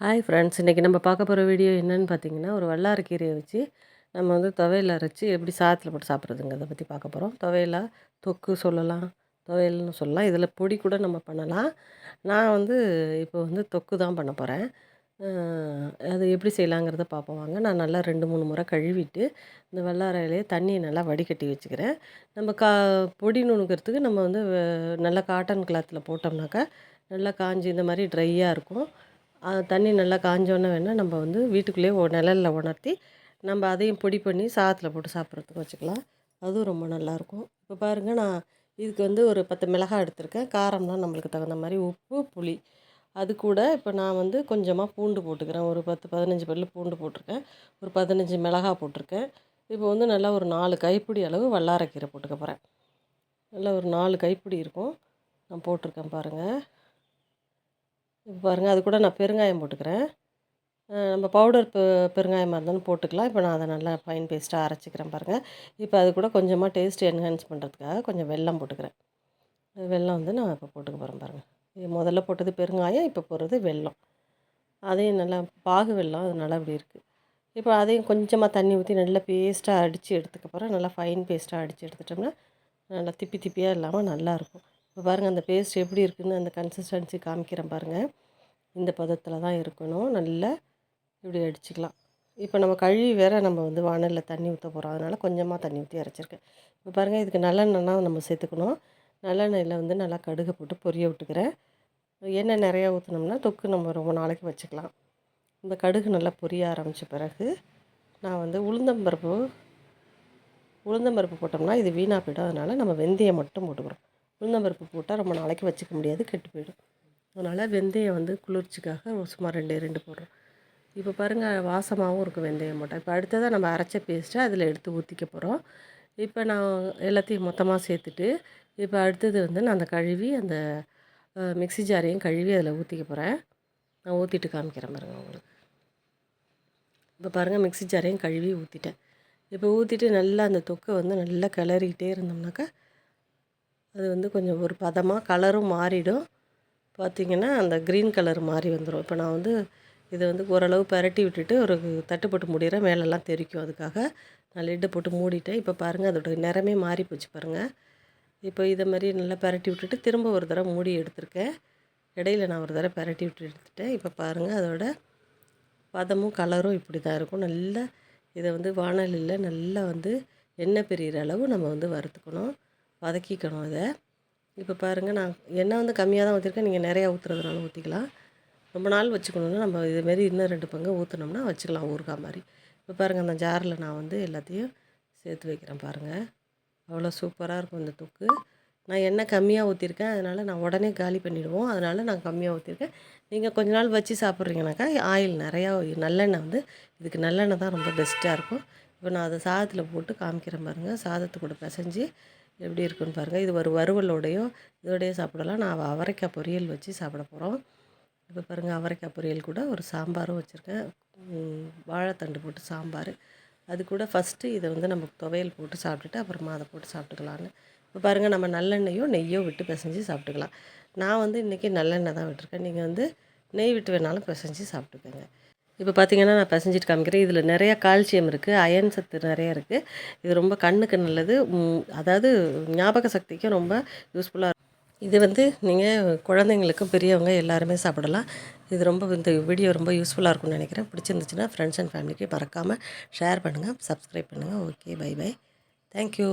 Hi friends இன்றைக்கி நம்ம பார்க்க போகிற வீடியோ என்னென்னு பார்த்தீங்கன்னா ஒரு வல்லாரக்கீரையை வச்சு நம்ம வந்து துவையல் அரைச்சி எப்படி சாதத்தில் போட்டு சாப்பிட்றதுங்கிறத பற்றி பார்க்க போகிறோம் துவையலாக தொக்கு சொல்லலாம். துவையல்னு சொல்லலாம். இதில் பொடி கூட நம்ம பண்ணலாம். நான் வந்து இப்போ வந்து தொக்கு தான் பண்ண போகிறேன் அது எப்படி செய்யலாங்கிறத பார்ப்போம் வாங்க. நான் நல்லா ரெண்டு மூணு முறை கழுவிட்டு இந்த வெள்ளார தண்ணியை நல்லா வடிகட்டி வச்சுக்கிறேன். நம்ம கா பொடி நுணுக்கிறதுக்கு நம்ம வந்து நல்லா காட்டன் கிளாத்தில் போட்டோம்னாக்கா நல்லா காஞ்சி இந்த மாதிரி ட்ரையாக இருக்கும். தண்ணி நல்லா காஞ்சோன்னே வேணால் நம்ம வந்து வீட்டுக்குள்ளேயே நிழலில் உணர்த்தி நம்ம அதையும் பொடி பண்ணி சாதத்தில் போட்டு சாப்பிட்றதுக்கு வச்சுக்கலாம். அதுவும் ரொம்ப நல்லாயிருக்கும். இப்போ பாருங்கள் நான் இதுக்கு வந்து ஒரு பத்து மிளகாய் எடுத்திருக்கேன். காரம்லாம் நம்மளுக்கு தகுந்த மாதிரி உப்பு புளி. அது கூட இப்போ நான் வந்து கொஞ்சமாக பூண்டு போட்டுக்கிறேன். ஒரு பத்து பதினஞ்சு பல்லு பூண்டு போட்டிருக்கேன். ஒரு பதினஞ்சு மிளகாய் போட்டிருக்கேன். இப்போ வந்து நல்லா ஒரு நாலு கைப்பிடி அளவு வல்லாரக்கீரை போட்டுக்க போகிறேன் நல்லா ஒரு நாலு கைப்பிடி இருக்கும். நான் போட்டிருக்கேன் பாருங்கள் இப்போ பாருங்கள் அது கூட நான் பெருங்காயம் போட்டுக்கிறேன். நம்ம பவுடர் பெ பெருங்காயமாக இருந்தாலும் போட்டுக்கலாம். இப்போ நான் அதை நல்லா ஃபைன் பேஸ்ட்டாக அரைச்சிக்கிறேன் பாருங்கள் இப்போ அது கூட கொஞ்சமாக டேஸ்ட் என்ஹான்ஸ் பண்ணுறதுக்காக கொஞ்சம் வெல்லம் போட்டுக்கிறேன். வெல்லம் வந்து நான் இப்போ போட்டுக்க போகிறேன் பாருங்கள் இது முதல்ல போட்டது பெருங்காயம் இப்போ போடுறது வெல்லம். அதையும் நல்லா பாகு வெல்லம் அது நல்லா இப்படி இருக்குது இப்போ அதையும் கொஞ்சமாக தண்ணி ஊற்றி நல்லா பேஸ்ட்டாக அடித்து எடுத்துக்க போகிறேன் நல்லா ஃபைன் பேஸ்ட்டாக அடித்து எடுத்துட்டோம்னா நல்லா திப்பி திப்பியாக இல்லாமல் நல்லாயிருக்கும் இப்போ பாருங்கள் அந்த பேஸ்ட் எப்படி இருக்குதுன்னு அந்த கன்சிஸ்டன்சி காமிக்கிறேன் பாருங்கள் இந்த பதத்தில் தான் இருக்கணும். நல்லா இப்படி அடிச்சுக்கலாம். இப்போ நம்ம கழுவி வேற நம்ம வந்து வானலில் தண்ணி ஊற்ற போகிறோம் அதனால் கொஞ்சமாக தண்ணி ஊற்றி அரைச்சிருக்கேன். இப்போ பாருங்கள் இதுக்கு நல்லெண்ணெய்னா நம்ம சேர்த்துக்கணும். நல்லெண்ணெயில் வந்து நல்லா கடுகு போட்டு பொரிய விட்டுக்கிறேன். எண்ணெய் நிறையா ஊற்றினோம்னா தொக்கு நம்ம ரொம்ப நாளைக்கு வச்சுக்கலாம். இந்த கடுகு நல்லா பொரிய ஆரம்பித்த பிறகு நான் வந்து உளுந்தம்பருப்பு உளுந்தம்பருப்பு போட்டோம்னா இது வீணாக போயிடும். அதனால் நம்ம வெந்தயம் மட்டும் போட்டுக்கிறோம். உளுந்தம்பருப்பு போட்டால் ரொம்ப நாளைக்கு வச்சுக்க முடியாது கெட்டு போயிடும். அதனால் வெந்தயம் வந்து குளிர்ச்சிக்காக சுமார் ரெண்டே ரெண்டு போடுறோம். இப்போ பாருங்கள் வாசமாகவும் இருக்கும் வெந்தயம் போட்டால். இப்போ அடுத்ததாக நம்ம அரைச்ச பேஸ்ட்டை அதில் எடுத்து ஊற்றிக்க போகிறோம் இப்போ நான் எல்லாத்தையும் மொத்தமாக சேர்த்துட்டு இப்போ அடுத்தது வந்து நான் அந்த கழுவி அந்த மிக்சி மிக்ஸி ஜாரையும் கழுவி அதில் ஊற்றிக்க போகிறேன் நான் ஊற்றிட்டு காமிக்கிறேன் பாருங்கள் உங்களுக்கு. இப்போ பாருங்கள் மிக்ஸி ஜாரையும் கழுவி ஊற்றிட்டேன் இப்போ ஊற்றிட்டு நல்லா அந்த தொக்கை வந்து நல்லா கிளறிக்கிட்டே இருந்தோம்னாக்கா அது வந்து கொஞ்சம் ஒரு பதமாக கலரும் மாறிடும். பார்த்திங்கன்னா அந்த க்ரீன் கலர் மாறி வந்துடும் இப்போ நான் வந்து இதை வந்து ஓரளவு பரட்டி விட்டுட்டு ஒரு தட்டு போட்டு மூடிடுறேன் மேலெல்லாம் தெறிக்கும் அதுக்காக. நான் லிட்டை போட்டு மூடிட்டேன். இப்போ பாருங்கள் அதோட நிறமே மாறி போச்சு பாருங்கள் இப்போ இதை மாதிரி நல்லா பரட்டி விட்டுட்டு திரும்ப ஒரு தடவை மூடி எடுத்திருக்கேன். இடையில நான் ஒரு தடவை பரட்டி விட்டு எடுத்துட்டேன். இப்போ பாருங்கள் அதோட பதமும் கலரும் இப்படி தான் இருக்கும். நல்லா இதை வந்து வானலில் நல்லா வந்து எண்ணெய் பிரியிற அளவு நம்ம வந்து வறுத்துக்கணும். வதக்கிக்கணும் அதை. இப்போ பாருங்கள் நான் எண்ணெய் வந்து கம்மியாக தான் ஊற்றிருக்கேன் நீங்கள் நிறையா ஊற்றுறதுனால ஊற்றிக்கலாம் ரொம்ப நாள் வச்சுக்கணுன்னா நம்ம இதுமாரி இன்னும் ரெண்டு பங்கு ஊற்றினோம்னா வச்சுக்கலாம் ஊறுகாய் மாதிரி இப்போ பாருங்கள் அந்த ஜாரில் நான் வந்து எல்லாத்தையும் சேர்த்து வைக்கிறேன் பாருங்கள் அவ்வளோ சூப்பராக இருக்கும் இந்த தொக்கு. நான் எண்ணெய் கம்மியாக ஊற்றிருக்கேன் அதனால் நான் உடனே காலி பண்ணிவிடுவோம் அதனால் நான் கம்மியாக ஊற்றிருக்கேன் நீங்கள் கொஞ்ச நாள் வச்சு சாப்பிட்றீங்கனாக்கா ஆயில் நிறையா நல்லெண்ணெய் வந்து இதுக்கு நல்லெண்ணெய் தான் ரொம்ப பெஸ்ட்டாக இருக்கும். இப்போ நான் அதை சாதத்தில் போட்டு காமிக்கிறேன் பாருங்கள் சாதத்து கூட பிசைஞ்சு எப்படி இருக்குன்னு பாருங்கள் இது ஒரு வறுவலோடையும் இதோடையும் சாப்பிடலாம். நான் அவரைக்காய் பொரியல் வச்சு சாப்பிட போகிறோம் இப்போ பாருங்கள் அவரைக்காய் பொரியல் கூட ஒரு சாம்பாரும் வச்சுருக்கேன். வாழைத்தண்டு போட்டு சாம்பார். அது கூட ஃபஸ்ட்டு இதை வந்து நம்ம துவையல் போட்டு சாப்பிட்டுட்டு அப்புறமா அதை போட்டு சாப்பிட்டுக்கலான்னு இப்போ பாருங்கள் நம்ம நல்லெண்ணெயோ நெய்யோ விட்டு பிசைஞ்சு சாப்பிட்டுக்கலாம். நான் வந்து இன்றைக்கி நல்லெண்ணெய் தான் விட்டுருக்கேன். நீங்கள் வந்து நெய் விட்டு வேணாலும் பிசைஞ்சு சாப்பிட்டுக்கோங்க. இப்போ பார்த்தீங்கன்னா நான் பசஞ்சிட்டு காமிக்கிறேன். இதில் நிறைய கால்சியம் இருக்குது அயன் சத்து நிறைய இருக்குது இது ரொம்ப கண்ணுக்கு நல்லது. அதாவது ஞாபக சக்திக்கும் ரொம்ப யூஸ்ஃபுல்லாக இருக்கும். இது வந்து நீங்கள் குழந்தைங்களுக்கும் பெரியவங்க எல்லாருமே சாப்பிடலாம். இது ரொம்ப இந்த வீடியோ ரொம்ப யூஸ்ஃபுல்லாக இருக்கும்னு நினைக்கிறேன். பிடிச்சிருந்துச்சுன்னா ஃப்ரெண்ட்ஸ் அண்ட் ஃபேமிலிக்கு மறக்காமல் ஷேர் பண்ணுங்கள் சப்ஸ்கிரைப் பண்ணுங்கள் ஓகே பை பை தேங்க்யூ